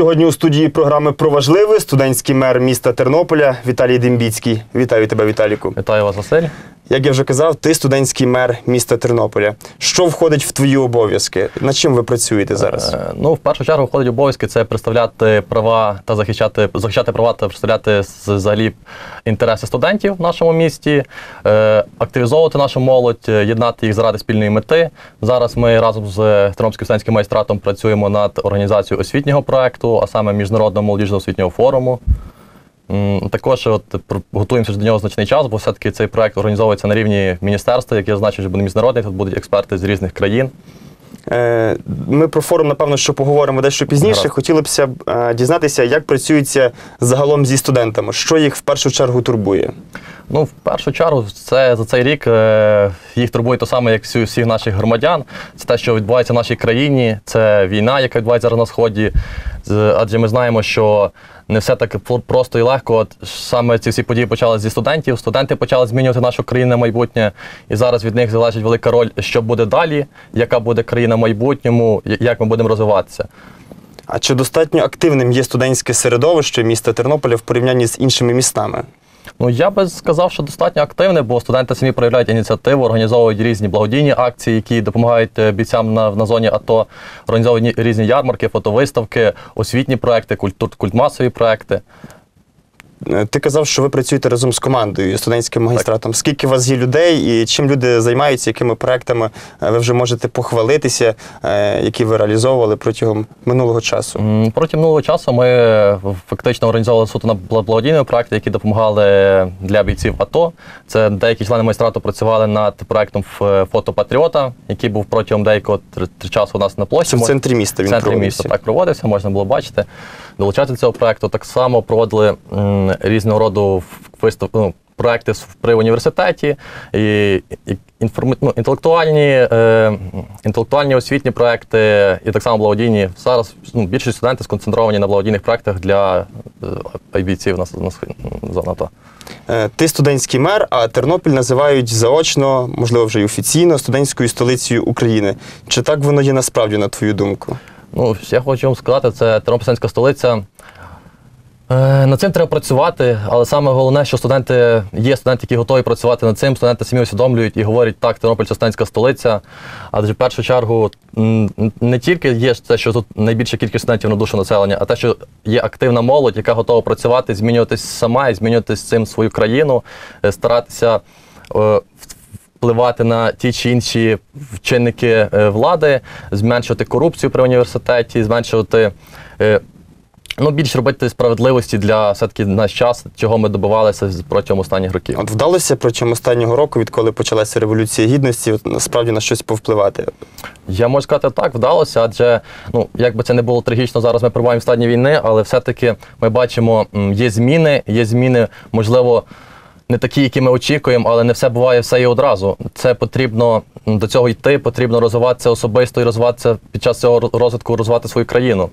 Сьогодні у студії програми про важливе студентський мер міста Тернополя Віталій Дембіцький. Вітаю тебе, Віталіку. Вітаю вас, Василь. Як я вже казав, ти студентський мер міста Тернополя. Що входить в твої обов'язки? Над чим ви працюєте зараз? Е, Ну, в першу чергу входить обов'язки це представляти права та захищати, захищати права та представляти взагалі інтереси студентів в нашому місті, е, активізовувати нашу молодь, е, єднати їх заради спільної мети. Зараз ми разом з Тернопільським студентським майстратом працюємо над організацією освітнього проекту, а саме міжнародного молодіжного освітнього форуму. Також от готуємося до нього значний час, бо все-таки цей проект організовується на рівні міністерства, яке значить, що буде міжнародний. Тут будуть експерти з різних країн. Е, Ми про форум, напевно, що поговоримо дещо пізніше. Гаразд. Хотілося б е, дізнатися, як працюється загалом зі студентами, що їх в першу чергу турбує. Ну, в першу чергу, це за цей рік е, їх турбує те саме, як всі, всіх наших громадян. Це те, що відбувається в нашій країні, це війна, яка відбувається зараз на сході. Адже ми знаємо, що не все так просто і легко. От саме ці всі події почалися зі студентів. Студенти почали змінювати нашу країну на майбутнє, і зараз від них залежить велика роль, що буде далі, яка буде країна в майбутньому, як ми будемо розвиватися. А чи достатньо активним є студентське середовище міста Тернополя в порівнянні з іншими містами? Ну я би сказав, що достатньо активне, бо студенти самі проявляють ініціативу, організовують різні благодійні акції, які допомагають е, бійцям на, на зоні АТО, організовують різні ярмарки, фотовиставки, освітні проекти, культур, культмасові проекти. Е, Ти казав, що ви працюєте разом з командою студентським магістратом. Скільки у вас є людей і чим люди займаються, якими проектами е, ви вже можете похвалитися, е, які ви реалізовували протягом минулого часу? Протягом минулого часу ми фактично організовували суто на бла- благодійні проекти, які допомагали для бійців АТО. Це деякі члени майстрату працювали над проектом Ф- фотопатріота, який був протягом деякого часу у нас на площі. Це в центрі міста в він центрі проводився. міста так проводився, можна було бачити, долучати до цього проекту. Так само проводили різного роду вистав, ну, проекти при університеті, і, інформ, ну, інтелектуальні, е, інтелектуальні освітні проекти, і так само благодійні. Зараз ну, більшість студентів сконцентровані на благодійних проектах для е, бійців на, на схи- зони Е, Ти студентський мер, а Тернопіль називають заочно, можливо, вже й офіційно, студентською столицею України. Чи так воно є насправді, на твою думку? Ну, я хочу вам сказати, це Тернопільська столиця. Е, Над цим треба працювати, але саме головне, що студенти є студенти, які готові працювати над цим. Студенти самі усвідомлюють і говорять, так, Тернопіль це студентська столиця. Адже в першу чергу не тільки є те, що тут найбільша кількість студентів на душу населення, а те, що є активна молодь, яка готова працювати, змінюватись сама і змінювати з цим свою країну, е, старатися. е, впливати на ті чи інші вчинники е, влади, зменшувати корупцію при університеті, зменшувати. Ну, більш робити справедливості для все-таки наш час, чого ми добивалися протягом останніх років. От вдалося протягом останнього року, відколи почалася революція гідності, от, насправді на щось повпливати. Я можу сказати так, вдалося, адже ну як би це не було трагічно, зараз ми перебуваємо в стані війни, але все-таки ми бачимо, є зміни, є зміни, можливо. Не такі, які ми очікуємо, але не все буває все і одразу. Це потрібно до цього йти, потрібно розвиватися особисто і розвиватися під час цього розвитку, розвивати свою країну.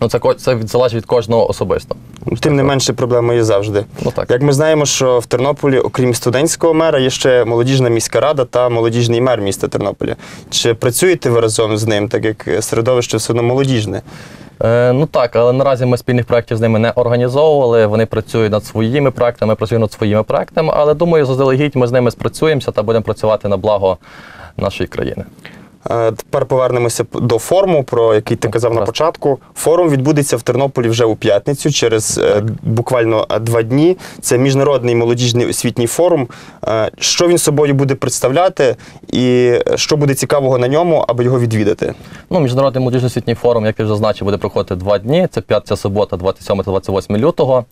Ну, це, це залежить від кожного особисто. Тим не менше, проблема є завжди. Ну так. Як ми знаємо, що в Тернополі, окрім студентського мера, є ще молодіжна міська рада та молодіжний мер міста Тернополя. Чи працюєте ви разом з ним, так як середовище все одно молодіжне? Е, ну так, але наразі ми спільних проєктів з ними не організовували. Вони працюють над своїми проектами, ми працюємо над своїми проектами, але думаю, заздалегідь ми з ними спрацюємося та будемо працювати на благо нашої країни. Е, Тепер повернемося до форуму, про який ти казав на початку. Форум відбудеться в Тернополі вже у п'ятницю, через е, буквально е, два дні. Це міжнародний молодіжний освітній форум. Що він собою буде представляти, і що буде цікавого на ньому, аби його відвідати? Ну, міжнародний молодіжний освітній форум, як я вже зазначив, буде проходити два дні. Це п'ятниця, субота, 27 та 28 лютого.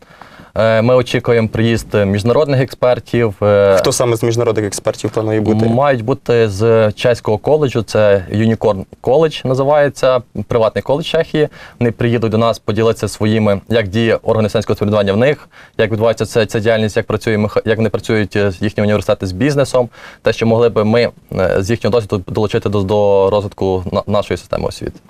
Е, Ми очікуємо приїзд міжнародних експертів. е, Хто саме з міжнародних експертів планує бути? Мають бути з чеського коледжу, це Unicorn College називається, приватний коледж Чехії. Вони приїдуть до нас, поділитися своїми, як діє органи студентського самоврядування в них, як відбувається ця, ця діяльність, як працює як вони працюють е, їхні університети з бізнесом, те, що могли би ми е, з їхнього досвіду долучити до, до розвитку на- нашої системи освіти.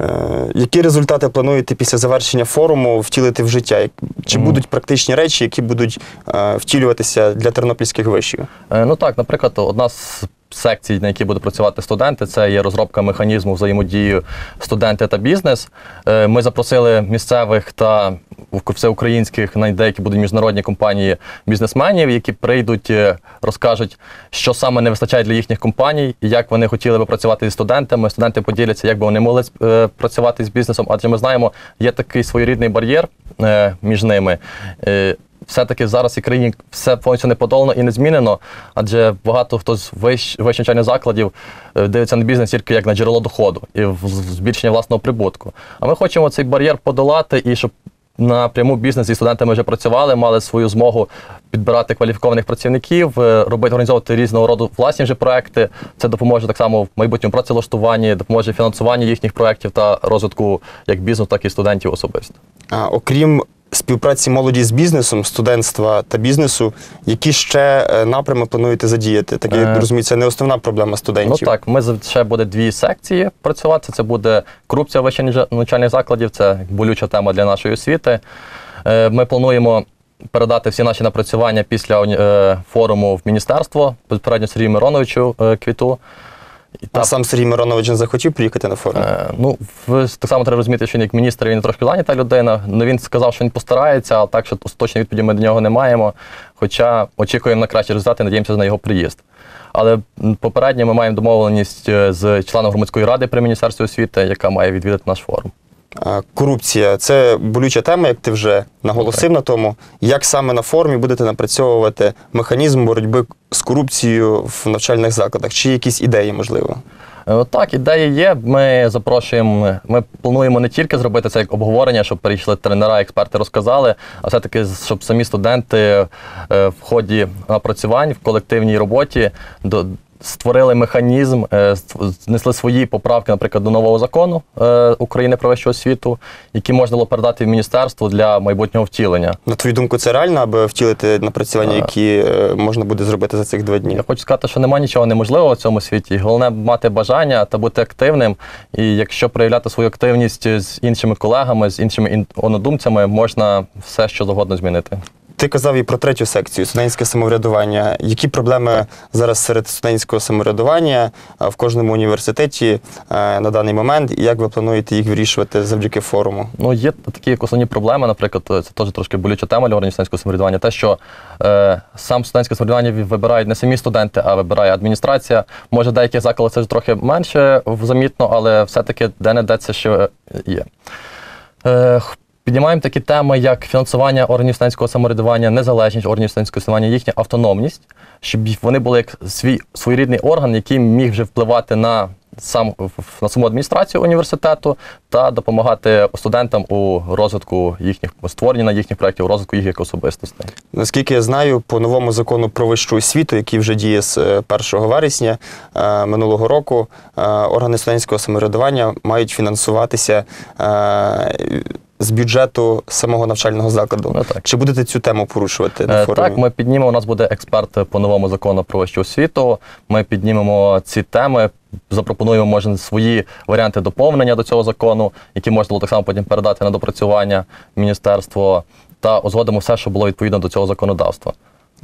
Е, Які результати плануєте після завершення форуму втілити в життя? Чи будуть практичні речі, які будуть е, втілюватися для тернопільських вишів? Е, Ну так, наприклад, одна з секцій, на які будуть працювати студенти. Це є розробка механізму взаємодії студенти та бізнес. Е, Ми запросили місцевих та всеукраїнських, навіть деякі будуть міжнародні компанії бізнесменів, які прийдуть, е, розкажуть, що саме не вистачає для їхніх компаній, як вони хотіли би працювати зі студентами. Студенти поділяться, як би вони могли е, працювати з бізнесом. Адже ми знаємо, є такий своєрідний бар'єр між ними. Все-таки зараз в країні все повністю не подолано і не змінено, адже багато хто з вищ, вищих навчальних закладів е, дивиться на бізнес тільки як на джерело доходу і в- збільшення власного прибутку. А ми хочемо цей бар'єр подолати і щоб напряму бізнес зі студентами вже працювали, мали свою змогу підбирати кваліфікованих працівників, е, робити організовувати різного роду власні вже проекти. Це допоможе так само в майбутньому працевлаштуванні, допоможе фінансуванні їхніх проєктів та розвитку як бізнесу, так і студентів особисто. А, окрім співпраці молоді з бізнесом, студентства та бізнесу, які ще е, напрями плануєте задіяти? Так я Е, розумію, це не основна проблема студентів. Ну так, ми ще буде дві секції працювати. Це буде корупція вищих навчальних закладів, це болюча тема для нашої освіти. Е, Ми плануємо передати всі наші напрацювання після форуму в міністерство безпосередньо Сергію Мироновичу Квіту. А сам Сергій Миронович не захотів приїхати на форум. Е, Ну, ви так само треба розуміти, що він як міністр він трошки зайнята людина. Ну він сказав, що він постарається, а так, що точної відповіді ми до нього не маємо. Хоча очікуємо на кращі результати, надіємося на його приїзд. Але попередньо ми маємо домовленість е, з членом громадської ради при міністерстві освіти, яка має відвідати наш форум. Корупція це болюча тема, як ти вже наголосив на тому. Як саме на форумі будете напрацьовувати механізм боротьби з корупцією в навчальних закладах? Чи якісь ідеї, можливо? Е, Так, ідеї є. Ми запрошуємо. Ми плануємо не тільки зробити це як обговорення, щоб перейшли тренера, експерти розказали, а все-таки, щоб самі студенти е, в ході напрацювань в колективній роботі. Створили механізм, е, знесли свої поправки, наприклад, до нового закону е, України про вищу освіту, які можна було передати в міністерство для майбутнього втілення. На твою думку, це реально, аби втілити напрацювання, які е, можна буде зробити за цих два дні? Я хочу сказати, що немає нічого неможливого в цьому світі. Головне мати бажання та бути активним. І якщо проявляти свою активність з іншими колегами, з іншими ін- однодумцями, можна все що завгодно змінити. Ти казав і про третю секцію студентське самоврядування. Які проблеми зараз серед студентського самоврядування е, в кожному університеті е, на даний момент, і як ви плануєте їх вирішувати завдяки форуму? Ну, є такі основні проблеми, наприклад, це теж трошки болюча тема для органів студентського самоврядування. Те, що е, сам студентське самоврядування вибирають не самі студенти, а вибирає адміністрація. Може, деяких закладах це ж трохи менше замітно, але все-таки де-не-де це ще є. Е, Піднімаємо такі теми, як фінансування органів студентського самоврядування, незалежність органів студентського самоврядування, їхня автономність, щоб вони були як свій своєрідний орган, який міг вже впливати на сам на саму адміністрацію університету та допомагати студентам у розвитку їхніх створення на їхніх проєктів, розвитку їх як особистостей. Наскільки я знаю, по новому закону про вищу освіту, який вже діє з е, 1 вересня е, минулого року, е, органи студентського самоврядування мають фінансуватися е, з бюджету самого навчального закладу. Ну, так. Чи будете цю тему порушувати на Е, форумі? Так, ми піднімемо. У нас буде експерт по новому закону про вищу освіту. Ми піднімемо ці теми, запропонуємо може свої варіанти доповнення до цього закону, які можна було так само потім передати на допрацювання міністерство, та узгодимо все, що було відповідно до цього законодавства.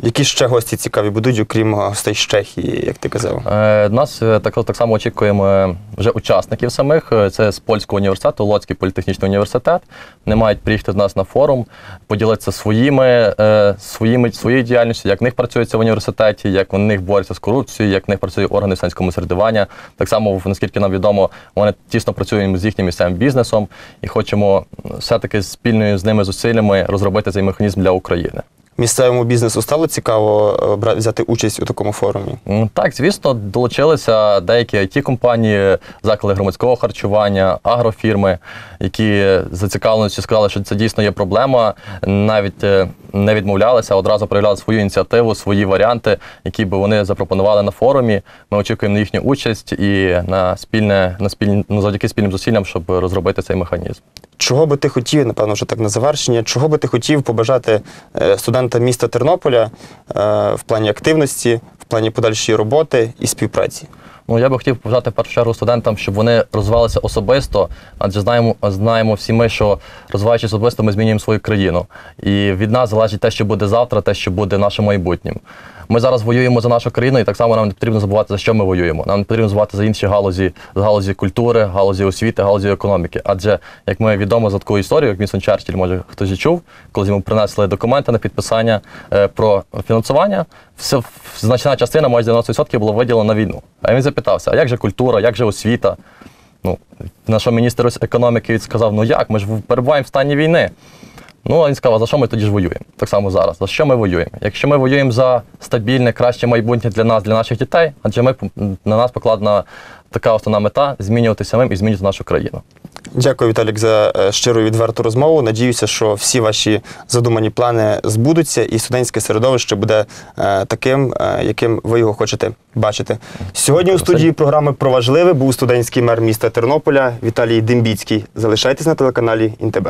Які ще гості цікаві будуть, окрім гостей з Чехії, як ти казав? Е, Нас е, так, так само очікуємо е, вже учасників самих. Це з польського університету, Лоцький політехнічний університет. Вони мають приїхати до нас на форум, поділитися своїми, своїми своєю діяльністю, як в них працюється в університеті, як в них борються з корупцією, як в них працюють органи студентського середування. Так само, наскільки нам відомо, вони тісно працюють з їхнім місцевим бізнесом і хочемо все-таки спільною з ними зусиллями розробити цей механізм для України. Місцевому бізнесу стало цікаво е, взяти участь у такому форумі? Так, звісно, долучилися деякі it компанії заклади громадського харчування, агрофірми, які зацікавленості сказали, що це дійсно є проблема. Навіть е, не відмовлялися, а одразу проявляли свою ініціативу, свої варіанти, які би вони запропонували на форумі. Ми очікуємо на їхню участь і на спільне на спільні ну, завдяки спільним зусиллям, щоб розробити цей механізм. Чого би ти хотів, напевно, вже так на завершення, чого би ти хотів побажати е, студентам міста Тернополя е, в плані активності, в плані подальшої роботи і співпраці? Ну, я би хотів побажати в першу чергу студентам, щоб вони розвивалися особисто, адже знаємо, знаємо всі ми, що розвиваючись особисто, ми змінюємо свою країну. І від нас залежить те, що буде завтра, те, що буде нашим майбутнім. Ми зараз воюємо за нашу країну, і так само нам не потрібно забувати, за що ми воюємо. Нам не потрібно забувати за інші галузі, за галузі культури, галузі освіти, галузі економіки. Адже, як ми відомо за таку історію, як Вінсон Черчилль, може хтось і чув, коли йому принесли документи на підписання е, про фінансування, все, значна частина, майже 90% було виділено на війну. А він запитався: а як же культура, як же освіта? Ну, на що міністр економіки сказав: ну як, ми ж перебуваємо в стані війни. Ну, він сказав, а за що ми тоді ж воюємо? Так само зараз. За що ми воюємо? Якщо ми воюємо за стабільне, краще майбутнє для нас, для наших дітей, адже ми на нас покладена така основна мета змінювати самим і змінювати нашу країну. Дякую, Віталік, за е, щиру і відверту розмову. Надіюся, що всі ваші задумані плани збудуться, і студентське середовище буде е, таким, е, яким ви його хочете бачити. Сьогодні у студії програми про важливе був студентський мер міста Тернополя Віталій Дембіцький. Залишайтесь на телеканалі ІНТБ.